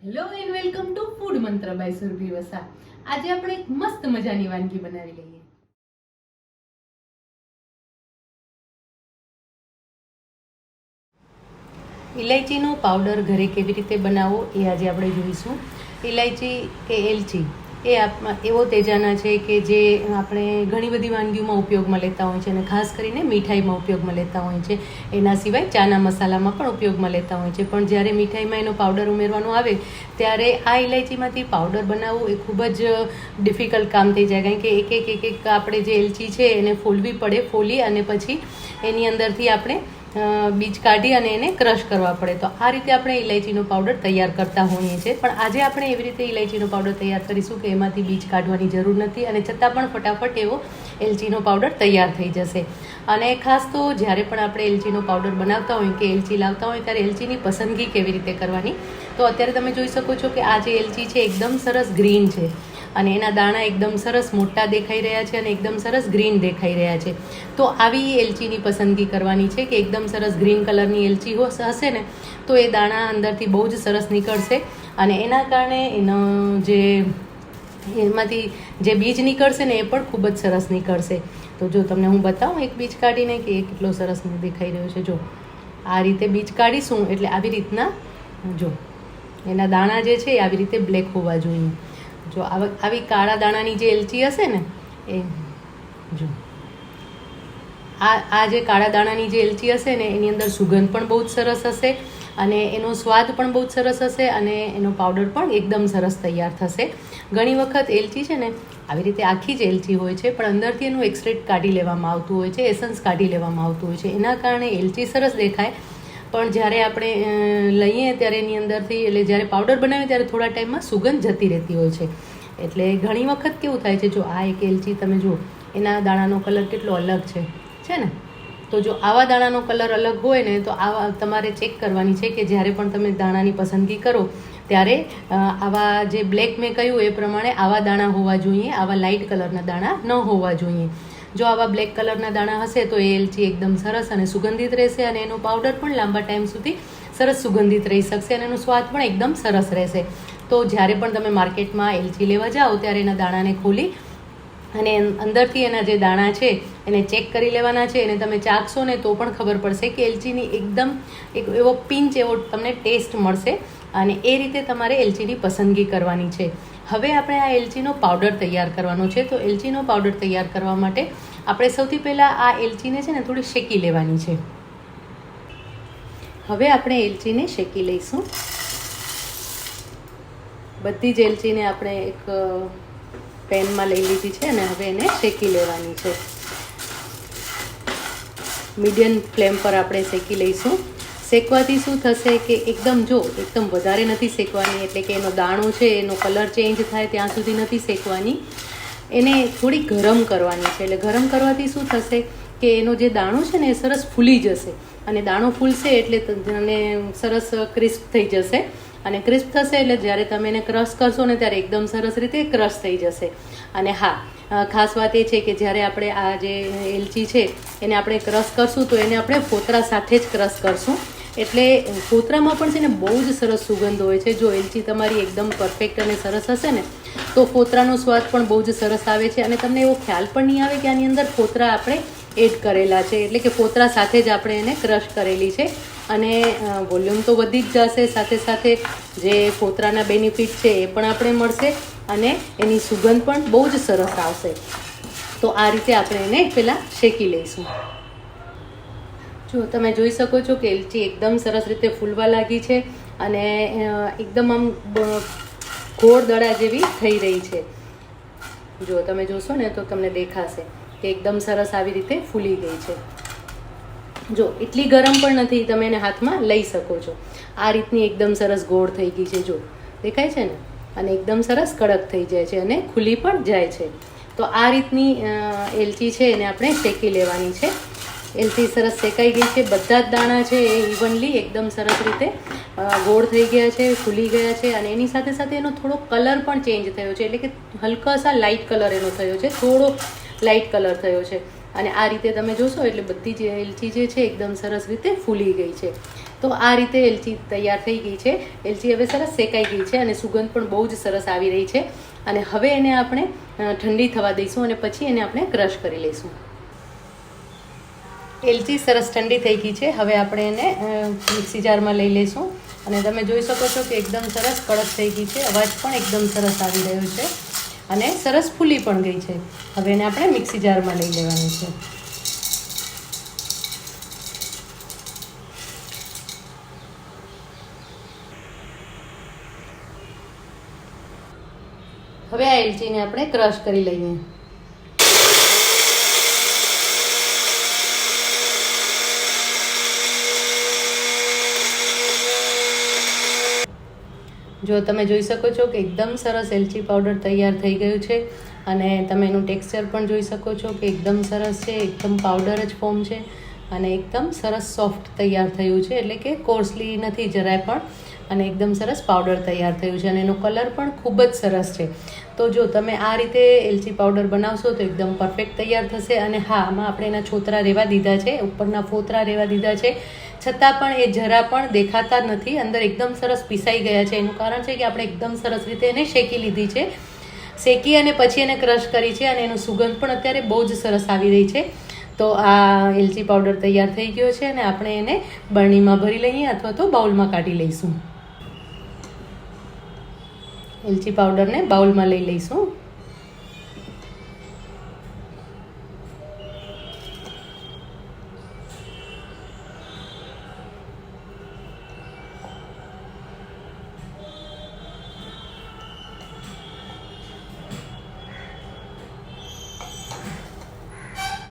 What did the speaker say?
Hello and welcome to food Mantra by Surbhi Vasa આજે આપણે એક મસ્ત મજાની વાનગી બનાવી લઈએ. ઇલાયચીનો પાવડર ઘરે કેવી રીતે બનાવવો એ આજે આપણે જોઈશું. ઇલાયચી કે એલચી? એ એવો તેજાના છે કે જે આપણે ઘણી બધી વાનગીઓમાં ઉપયોગમાં લેતા હોય છે અને ખાસ કરીને મીઠાઈમાં ઉપયોગમાં લેતા હોય છે. એના સિવાય ચાના મસાલામાં પણ ઉપયોગમાં લેતા હોય છે. પણ જ્યારે મીઠાઈમાં એનો પાવડર ઉમેરવાનો આવે, ત્યારે આ ઇલાયચીમાંથી પાવડર બનાવવું એ ખૂબ જ ડિફિકલ્ટ કામ થઈ જાય. કારણ કે એક એક એક એક આપણે જે એલચી છે એને ફોલવી પડે, ફોલી અને પછી એની અંદરથી આપણે બીજ કાઢી અને એને ક્રશ કરવા પડે. તો આ રીતે આપણે ઇલાયચીનો પાવડર તૈયાર કરતા હોઈએ છીએ. પણ આજે આપણે એવી રીતે ઇલાયચીનો પાવડર તૈયાર કરીશું કે એમાંથી બીજ કાઢવાની જરૂર નથી અને છતાં પણ ફટાફટ એવો એલચીનો પાવડર તૈયાર થઈ જશે. અને ખાસ તો જ્યારે પણ આપણે એલચીનો પાવડર બનાવતા હોય કે એલચી લાવતા હોય ત્યારે એલચીની પસંદગી કેવી રીતે કરવાની? તો અત્યારે તમે જોઈ શકો છો કે આ જે એલચી છે એકદમ સરસ ગ્રીન છે અને એના દાણા એકદમ સરસ મોટા દેખાઈ રહ્યા છે અને એકદમ સરસ ગ્રીન દેખાઈ રહ્યા છે. તો આવી એલચીની પસંદગી કરવાની છે કે એકદમ સરસ ગ્રીન કલરની એલચી હશે ને, તો એ દાણા અંદરથી બહુ જ સરસ નીકળશે. અને એના કારણે એનો જે એમાંથી જે બીજ નીકળશે ને એ પણ ખૂબ જ સરસ નીકળશે. તો જો તમને હું બતાવું, એક બીજ કાઢીને કે એ કેટલો સરસ દેખાઈ રહ્યો છે. જો, આ રીતે બીજ કાઢીશું એટલે આવી રીતના જો, એના દાણા જે છે એ આવી રીતે બ્લેક હોવા જોઈએ. જો, આવા- આવી કાળા દાણાની જે એલચી હશે ને, એ જો. આ આ જે કાળા દાણાની જે એલચી હશે ને, એની અંદર સુગંધ પણ બહુ જ સરસ હશે અને એનો સ્વાદ પણ બહુ જ સરસ હશે અને એનો પાવડર પણ એકદમ સરસ તૈયાર થશે. ઘણી વખત એલચી છે ને, આવી રીતે આખી જ એલચી હોય છે, પણ અંદરથી એનું એક્સરેટ કાઢી લેવામાં આવતું હોય છે એસન્સ કાઢી લેવામાં આવતું હોય છે. એના કારણે એલચી સરસ દેખાય. પણ જ્યારે આપણે લઈએ ત્યારે એની અંદરથી, એટલે જ્યારે પાવડર બનાવીએ ત્યારે થોડા ટાઈમમાં સુગંધ જતી રહેતી હોય છે. એટલે ઘણી વખત કેવું થાય છે, જો આ એક એલચી તમે જુઓ, એના દાણાનો કલર કેટલો અલગ છે. છે ને? તો જો આવા દાણાનો કલર અલગ હોય ને, તો આવા તમારે ચેક કરવાની છે કે જ્યારે પણ તમે દાણાની પસંદગી કરો, ત્યારે આવા જે બ્લેક મેં કહ્યું એ પ્રમાણે આવા દાણા હોવા જોઈએ, આવા લાઇટ કલરના દાણા ન હોવા જોઈએ. જો આવા બ્લેક કલરના દાણા હશે, તો એ એલચી એકદમ સરસ અને સુગંધિત રહેશે અને એનો પાવડર પણ લાંબા ટાઈમ સુધી સરસ સુગંધિત રહી શકશે અને એનો સ્વાદ પણ એકદમ સરસ રહેશે. તો જ્યારે પણ તમે માર્કેટમાં એલચી લેવા જાઓ, ત્યારે એના દાણાને ખોલી અને અંદરથી એના જે દાણા છે, એને ચેક કરી લેવાના છે. અને તમે ચાખશો ને તો પણ ખબર પડશે કે એલચીની એકદમ એક એવો પિંચ એવો તમને ટેસ્ટ મળશે અને એ રીતે તમારે એલચીની પસંદગી કરવાની છે. હવે આપણે આ એલચીનો પાવડર તૈયાર કરવાનો છે. તો એલચીનો પાવડર તૈયાર કરવા માટે આપણે સૌથી પહેલાં આ એલચીને છે ને થોડી શેકી લેવાની છે. હવે આપણે એલચીને શેકી લઈશું. બધી જ એલચીને આપણે એક પેનમાં લઈ લીધી છે અને હવે એને શેકી લેવાની છે. મીડિયમ ફ્લેમ પર આપણે શેકી લઈશું. શેકવાથી શું થશે કે એકદમ જો, એકદમ વધારે નથી શેકવાની, એટલે કે એનો દાણો છે, એનો કલર ચેન્જ થાય ત્યાં સુધી નથી શેકવાની. એને થોડી ગરમ કરવાની છે. એટલે ગરમ કરવાથી શું થશે કે એનો જે દાણો છે ને એ સરસ ફૂલી જશે. અને દાણો ફૂલશે એટલે સરસ ક્રિસ્પ થઈ જશે. અને ક્રિસ્પ થશે એટલે જ્યારે તમે એને ક્રશ કરશો ને ત્યારે એકદમ સરસ રીતે ક્રશ થઈ જશે. અને હા ખાસ વાત એ છે કે જ્યારે આપણે આ જે એલચી છે, એને આપણે ક્રશ કરશું તો એને આપણે ફોતરા સાથે જ ક્રશ કરશું. એટલે ફોતરામાં પણ છે ને બહુ જ સરસ સુગંધ હોય છે. જો એલચી તમારી એકદમ પરફેક્ટ અને સરસ હશે ને, તો ફોતરાનો સ્વાદ પણ બહુ જ સરસ આવે છે. અને તમને એવો ખ્યાલ પણ નહીં આવે કે આની અંદર ફોતરા આપણે એડ કરેલા છે. એટલે કે ફોતરા સાથે જ આપણે એને ક્રશ કરેલી છે. અને વોલ્યુમ તો વધી જ જશે, સાથે સાથે જે ફોતરાના બેનિફિટ છે એ પણ આપણે મળશે અને એની સુગંધ પણ બહુ જ સરસ આવશે. તો આ રીતે આપણે એને પહેલાં શેકી લઈશું. જો, તમે જોઈ શકો છો કે એલચી એકદમ સરસ રીતે ફૂલવા લાગી છે અને એકદમ આમ ગોળ દડા જેવી થઈ રહી છે. જો, તમે જોશો ને તો તમને દેખાશે કે એકદમ સરસ આવી રીતે ફૂલી ગઈ છે. જો, એટલી ગરમ પણ નથી, તમે એને હાથમાં લઈ શકો છો. આ રીતની એકદમ સરસ ગોળ થઈ ગઈ છે, જો. દેખાય છે ને? અને એકદમ સરસ કડક થઈ જાય છે અને ખુલી પણ જાય છે. તો આ રીતની એલચી છે એને આપણે શેકી લેવાની છે. એલચી સરસ શેકાઈ ગઈ છે. બધા જ દાણા છે એ ઇવનલી એકદમ સરસ રીતે ગોળ થઈ ગયા છે, ખુલી ગયા છે અને એની સાથે સાથે એનો થોડો કલર પણ ચેન્જ થયો છે. એટલે કે હલકાસા લાઇટ કલર એનો થયો છે. થોડો લાઇટ કલર થયો છે. અને આ રીતે તમે જોશો એટલે બધી જે એલચી જે છે એકદમ સરસ રીતે ફૂલી ગઈ છે. તો આ રીતે એલચી તૈયાર થઈ ગઈ છે. એલચી હવે સરસ શેકાઈ ગઈ છે અને સુગંધ પણ બહુ જ સરસ આવી રહી છે. અને હવે એને આપણે ઠંડી થવા દઈશું અને પછી એને આપણે ક્રશ કરી લઈશું. એલચી સરસ ઠંડી થઈ ગઈ છે. હવે આપણે એને મિક્સી જારમાં લઈ લઈશું. અને તમે જોઈ શકો છો કે એકદમ સરસ કડક થઈ ગઈ છે. અવાજ પણ એકદમ સરસ આવી રહ્યો છે. અને સરસ ફૂલી પણ ગઈ છે. હવે એને આપણે મિક્સી જારમાં લઈ લેવાની છે. હવે આ એલચીને આપણે ક્રશ કરી લઈએ. જો તમે જોઈ શકો છો કે એકદમ સરસ એલચી પાવડર તૈયાર થઈ ગયું છે અને તમે એનું ટેક્સચર પણ જોઈ શકો છો કે એકદમ સરસ છે, એકદમ પાવડર જ ફોર્મ છે અને એકદમ સરસ સોફ્ટ તૈયાર થયું છે, એટલે કે કોર્સલી નથી જરાય પણ, અને એકદમ સરસ પાવડર તૈયાર થયું છે અને એનો કલર પણ ખૂબ જ સરસ છે. તો જો તમે આ રીતે એલચી પાવડર બનાવશો તો એકદમ પરફેક્ટ તૈયાર થશે અને હા, આમાં આપણે એના છોતરા રહેવા દીધા છે, ઉપરના ફોતરા રહેવા દીધા છે છતાં પણ એ જરા પણ દેખાતા નથી. અંદર એકદમ સરસ પીસાઈ ગયા છે. એનું કારણ છે કે આપણે એકદમ સરસ રીતે એને શેકી લીધી છે. શેકી અને પછી એને ક્રશ કરી છે અને એનું સુગંધ પણ અત્યારે બહુ જ સરસ આવી રહી છે. તો આ એલચી પાવડર તૈયાર થઈ ગયો છે અને આપણે એને બરણીમાં ભરી લઈએ અથવા તો બાઉલમાં કાઢી લઈશું. એલચી પાવડરને બાઉલમાં લઈ લઈશું.